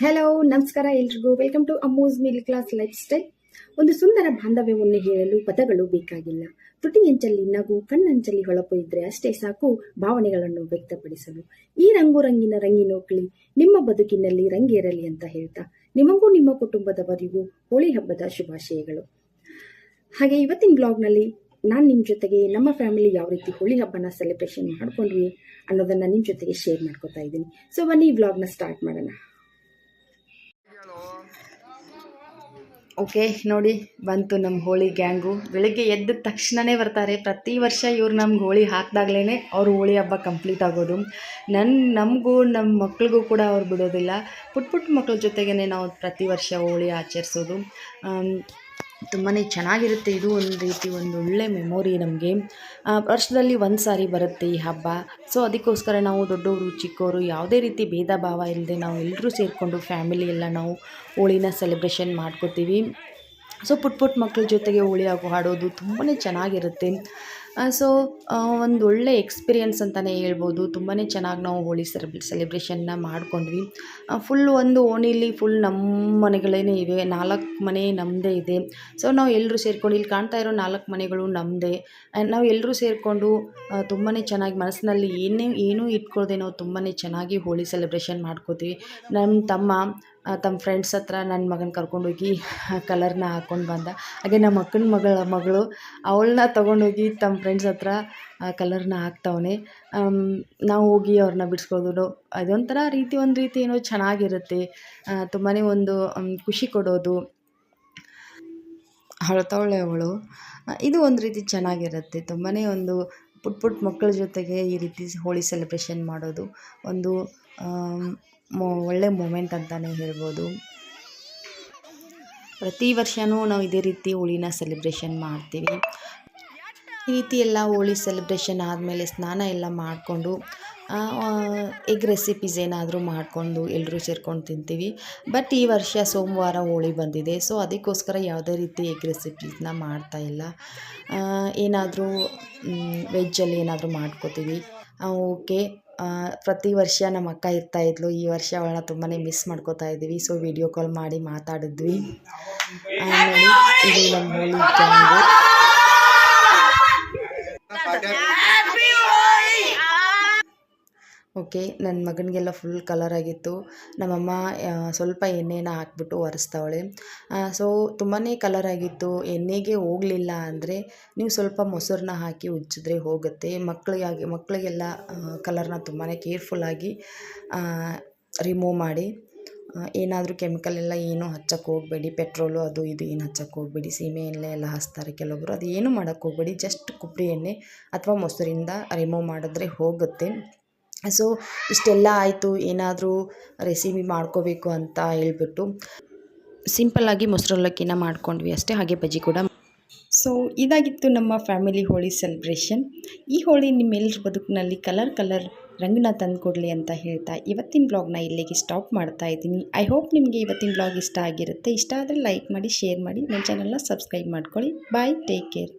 Hello ನಮಸ್ಕಾರ ಎಲ್ರಿಗೂ. Welcome to ಅಮೂಸ್ ಮಿಲ್ ಕ್ಲಾಸ್ ಲೈಫ್ ಸ್ಟೈಲ್ ಒಂದು ಸುಂದರ ಬಾಂಧವ್ಯವನ್ನು ಹೇಳಲು ಪದಗಳು ಬೇಕಾಗಿಲ್ಲ. ತುಟಿ ಅಂಚಲ್ಲಿ ನಗು ಕಣ್ಣಂಚಲ್ಲಿ ಹೊಳಪು ಇದ್ರೆ ಅಷ್ಟೇ ಸಾಕು ಭಾವನೆಗಳನ್ನು ವ್ಯಕ್ತಪಡಿಸಲು. ಈ ರಂಗು ರಂಗಿನ ರಂಗಿನೋಕ್ಳಿ ನಿಮ್ಮ ಬದುಕಿನಲ್ಲಿ ರಂಗೇರಲಿ ಅಂತ ಹೇಳ್ತಾ, ನಿಮಗೂ ನಿಮ್ಮ ಕುಟುಂಬದವರಿಗೂ ಹೋಳಿ ಹಬ್ಬದ ಶುಭಾಶಯಗಳು. ಹಾಗೆ ಇವತ್ತಿನ ಬ್ಲಾಗ್ನಲ್ಲಿ ನಾನು ನಿಮ್ಮ ಜೊತೆಗೆ ನಮ್ಮ ಫ್ಯಾಮಿಲಿ ಯಾವ ರೀತಿ ಹೋಳಿ ಹಬ್ಬನ ಸೆಲೆಬ್ರೇಷನ್ ಮಾಡ್ಕೊಂಡ್ವಿ ಅನ್ನೋದನ್ನು ನಿಮ್ಮ ಜೊತೆಗೆ ಶೇರ್ ಮಾಡ್ಕೊತಾ ಇದ್ದೀನಿ. ಸೊ ಬನ್ನಿ ಈ ವ್ಲಾಗ್ನ ಸ್ಟಾರ್ಟ್ ಮಾಡೋಣ. ಓಕೆ, ನೋಡಿ, ಬಂತು ನಮ್ಮ ಹೋಳಿ ಗ್ಯಾಂಗು. ಬೆಳಗ್ಗೆ ಎದ್ದ ತಕ್ಷಣವೇ ಬರ್ತಾರೆ. ಪ್ರತಿ ವರ್ಷ ಇವ್ರು ನಮ್ಗೆ ಹೋಳಿ ಹಾಕಿದಾಗ್ಲೇ ಅವ್ರ ಹೋಳಿ ಹಬ್ಬ ಕಂಪ್ಲೀಟ್ ಆಗೋದು. ನನ್ನ ನಮಗೂ ನಮ್ಮ ಮಕ್ಳಿಗೂ ಕೂಡ ಅವ್ರು ಬಿಡೋದಿಲ್ಲ. ಪುಟ್ಟ ಪುಟ್ಟ ಮಕ್ಳ ಜೊತೆಗೇ ನಾವು ಪ್ರತಿ ವರ್ಷ ಹೋಳಿ ಆಚರಿಸೋದು. ತುಂಬಾ ಚೆನ್ನಾಗಿರುತ್ತೆ. ಇದು ಒಂದು ರೀತಿ ಒಂದು ಒಳ್ಳೆ ಮೆಮೊರಿ ನಮಗೆ. ವರ್ಷದಲ್ಲಿ ಒಂದು ಸಾರಿ ಬರುತ್ತೆ ಈ ಹಬ್ಬ. ಸೊ ಅದಕ್ಕೋಸ್ಕರ ನಾವು ದೊಡ್ಡವರು ಚಿಕ್ಕವರು ಯಾವುದೇ ರೀತಿ ಭೇದ ಭಾವ ಇಲ್ಲದೆ ನಾವು ಎಲ್ಲರೂ ಸೇರಿಕೊಂಡು ಫ್ಯಾಮಿಲಿ ಎಲ್ಲ ನಾವು ಹೋಳಿನ ಸೆಲೆಬ್ರೇಷನ್ ಮಾಡ್ಕೋತೀವಿ. ಸೊ ಪುಟ್ ಪುಟ್ಟ ಮಕ್ಕಳ ಜೊತೆಗೆ ಹೋಳಿ ಆಗು ಹಾಡೋದು ತುಂಬಾ ಚೆನ್ನಾಗಿರುತ್ತೆ. ಸೊ ಒಂದು ಒಳ್ಳೆ ಎಕ್ಸ್ಪೀರಿಯನ್ಸ್ ಅಂತಲೇ ಹೇಳ್ಬೋದು. ತುಂಬಾ ಚೆನ್ನಾಗಿ ನಾವು ಹೋಳಿ ಸೆಲೆಬ್ರೆ ಸೆಲೆಬ್ರೇಷನ್ನ ಮಾಡ್ಕೊಂಡ್ವಿ. ಫುಲ್ ಒಂದು ಓಣಿಲಿ ಫುಲ್ ನಮ್ಮ ಮನೆಗಳೇ ಇವೆ. ನಾಲ್ಕು ಮನೆ ನಮ್ಮದೇ ಇದೆ. ಸೊ ನಾವು ಎಲ್ಲರೂ ಸೇರ್ಕೊಂಡು, ಇಲ್ಲಿ ಕಾಣ್ತಾ ಇರೋ ನಾಲ್ಕು ಮನೆಗಳು ನಮ್ಮದೇ ನಾವು ಎಲ್ಲರೂ ಸೇರಿಕೊಂಡು ತುಂಬಾ ಚೆನ್ನಾಗಿ ಮನಸ್ಸಿನಲ್ಲಿ ಏನೇ, ಏನೂ ಇಟ್ಕೊಳ್ದೆ ನಾವು ತುಂಬಾ ಚೆನ್ನಾಗಿ ಹೋಳಿ ಸೆಲೆಬ್ರೇಷನ್ ಮಾಡ್ಕೋತೀವಿ. ನಮ್ಮ ತಮ್ಮ ತಮ್ಮ ಫ್ರೆಂಡ್ಸ್ ಹತ್ರ ನನ್ನ ಮಗನ ಕರ್ಕೊಂಡೋಗಿ ಕಲರ್ನ ಹಾಕ್ಕೊಂಡು ಬಂದ. ಹಾಗೆ ನಮ್ಮ ಅಕ್ಕನ ಮಗಳ, ಮಗಳು ಅವಳನ್ನ ತೊಗೊಂಡೋಗಿ ತಮ್ಮ ಫ್ರೆಂಡ್ಸ್ ಹತ್ರ ಕಲರ್ನ ಹಾಕ್ತವನೆ. ನಾವು ಹೋಗಿ ಅವ್ರನ್ನ ಬಿಡಿಸ್ಕೊಳ್ಳೋದು ಅದೊಂಥರ ರೀತಿ, ಒಂದು ರೀತಿ ಏನೋ ಚೆನ್ನಾಗಿರುತ್ತೆ. ತುಂಬಾ ಒಂದು ಖುಷಿ ಕೊಡೋದು. ಅಳ್ತವಳೆ ಅವಳು. ಇದು ಒಂದು ರೀತಿ ಚೆನ್ನಾಗಿರುತ್ತೆ. ತುಂಬಾ ಒಂದು ಪುಟ್ ಪುಟ್ ಮಕ್ಕಳ ಜೊತೆಗೆ ಈ ರೀತಿ ಹೋಳಿ ಸೆಲೆಬ್ರೇಷನ್ ಮಾಡೋದು. ಒಂದು ಮೊ, ಒಳ್ಳೆ ಮೂಮೆಂಟ್ ಅಂತಲೇ ಹೇಳ್ಬೋದು. ಪ್ರತಿ ವರ್ಷವೂ ನಾವು ಇದೇ ರೀತಿ ಹೋಳಿನ ಸೆಲೆಬ್ರೇಷನ್ ಮಾಡ್ತೀವಿ. ಈ ರೀತಿ ಎಲ್ಲ ಹೋಳಿ ಸೆಲೆಬ್ರೇಷನ್ ಆದಮೇಲೆ ಸ್ನಾನ ಎಲ್ಲ ಮಾಡಿಕೊಂಡು ಎಗ್ ರೆಸಿಪೀಸ್ ಏನಾದರೂ ಮಾಡಿಕೊಂಡು ಎಲ್ಲರೂ ಸೇರ್ಕೊಂಡು ತಿಂತೀವಿ. ಬಟ್ ಈ ವರ್ಷ ಸೋಮವಾರ ಹೋಳಿ ಬಂದಿದೆ ಸೊ ಅದಕ್ಕೋಸ್ಕರ ಯಾವುದೇ ರೀತಿ ಎಗ್ ರೆಸಿಪೀಸ್ನ ಮಾಡ್ತಾಯಿಲ್ಲ ಏನಾದರೂ ವೆಜ್ಜಲ್ಲಿ ಏನಾದರೂ ಮಾಡ್ಕೋತೀವಿ. ಓಕೆ ಪ್ರತಿ ವರ್ಷ ನಮ್ಮ ಅಕ್ಕ ಇರ್ತಾ ಇದ್ಲು. ಈ ವರ್ಷ ಅವಳನ್ನ ತುಂಬಾ ಮಿಸ್ ಮಾಡ್ಕೋತಾ ಇದ್ವಿ ಸೊ ವಿಡಿಯೋ ಕಾಲ್ ಮಾಡಿ ಮಾತಾಡಿದ್ವಿ. ಆಮೇಲೆ ಇದು ನಮ್ಮ ಹೋಳಿ ಓಕೆ ನನ್ನ ಮಗನಿಗೆಲ್ಲ ಫುಲ್ ಕಲರ್ ಆಗಿತ್ತು. ನಮ್ಮಮ್ಮ ಸ್ವಲ್ಪ ಎಣ್ಣೆನ ಹಾಕ್ಬಿಟ್ಟು ಒರೆಸ್ತಾವಳೆ. ಸೊ ತುಂಬಾ ಕಲರ್ ಆಗಿತ್ತು. ಎಣ್ಣೆಗೆ ಹೋಗಲಿಲ್ಲ ಅಂದರೆ ನೀವು ಸ್ವಲ್ಪ ಮೊಸರನ್ನ ಹಾಕಿ ಉಜ್ಜಿದ್ರೆ ಹೋಗುತ್ತೆ. ಮಕ್ಕಳಿಗಾಗಿ ಮಕ್ಕಳಿಗೆಲ್ಲ ಕಲರ್ನ ತುಂಬಾ ಕೇರ್ಫುಲ್ಲಾಗಿ ರಿಮೂವ್ ಮಾಡಿ ಏನಾದರೂ ಕೆಮಿಕಲ್ ಎಲ್ಲ ಏನೂ ಹಚ್ಚಕ್ಕೆ ಹೋಗಬೇಡಿ. ಪೆಟ್ರೋಲು ಅದು ಇದು ಏನು ಹಚ್ಚಕ್ಕೆ ಹೋಗಬೇಡಿ. ಸೀಮೆ ಎಣ್ಣೆ ಎಲ್ಲ ಹಚ್ತಾರೆ ಕೆಲವೊಬ್ಬರು ಅದು ಏನೂ ಮಾಡೋಕ್ಕೆ ಹೋಗಬೇಡಿ. ಜಸ್ಟ್ ಕೊಬ್ಬರಿ ಎಣ್ಣೆ ಅಥವಾ ಮೊಸರಿಂದ ರಿಮೂವ್ ಮಾಡಿದ್ರೆ ಹೋಗುತ್ತೆ. ಸೊ ಇಷ್ಟೆಲ್ಲ ಆಯಿತು, ಏನಾದರೂ ರೆಸಿಪಿ ಮಾಡ್ಕೋಬೇಕು ಅಂತ ಹೇಳ್ಬಿಟ್ಟು ಸಿಂಪಲ್ಲಾಗಿ ಮೊಸರಲ್ಲಕ್ಕಿನ ಮಾಡ್ಕೊಂಡ್ವಿ ಅಷ್ಟೇ, ಹಾಗೆ ಬಜ್ಜಿ ಕೂಡ ಸೊ ಇದಾಗಿತ್ತು ನಮ್ಮ ಫ್ಯಾಮಿಲಿ ಹೋಳಿ ಸೆಲೆಬ್ರೇಷನ್ ಈ ಹೋಳಿ ನಿಮ್ಮೆಲ್ಲರ ಬದುಕಿನಲ್ಲಿ ಕಲರ್ ಕಲರ್ ರಂಗನ್ನ ತಂದುಕೊಡ್ಲಿ ಅಂತ ಹೇಳ್ತಾ ಇವತ್ತಿನ ಬ್ಲಾಗ್ನ ಇಲ್ಲಿಗೆ ಸ್ಟಾಪ್ ಮಾಡ್ತಾ ಇದ್ದೀನಿ. ಐ ಹೋಪ್ ನಿಮಗೆ ಇವತ್ತಿನ ಬ್ಲಾಗ್ ಇಷ್ಟ ಆಗಿರುತ್ತೆ. ಇಷ್ಟ ಆದರೆ ಲೈಕ್ ಮಾಡಿ ಶೇರ್ ಮಾಡಿ ನನ್ನ ಚಾನಲ್ನ ಸಬ್ಸ್ಕ್ರೈಬ್ ಮಾಡ್ಕೊಳ್ಳಿ. Bye take care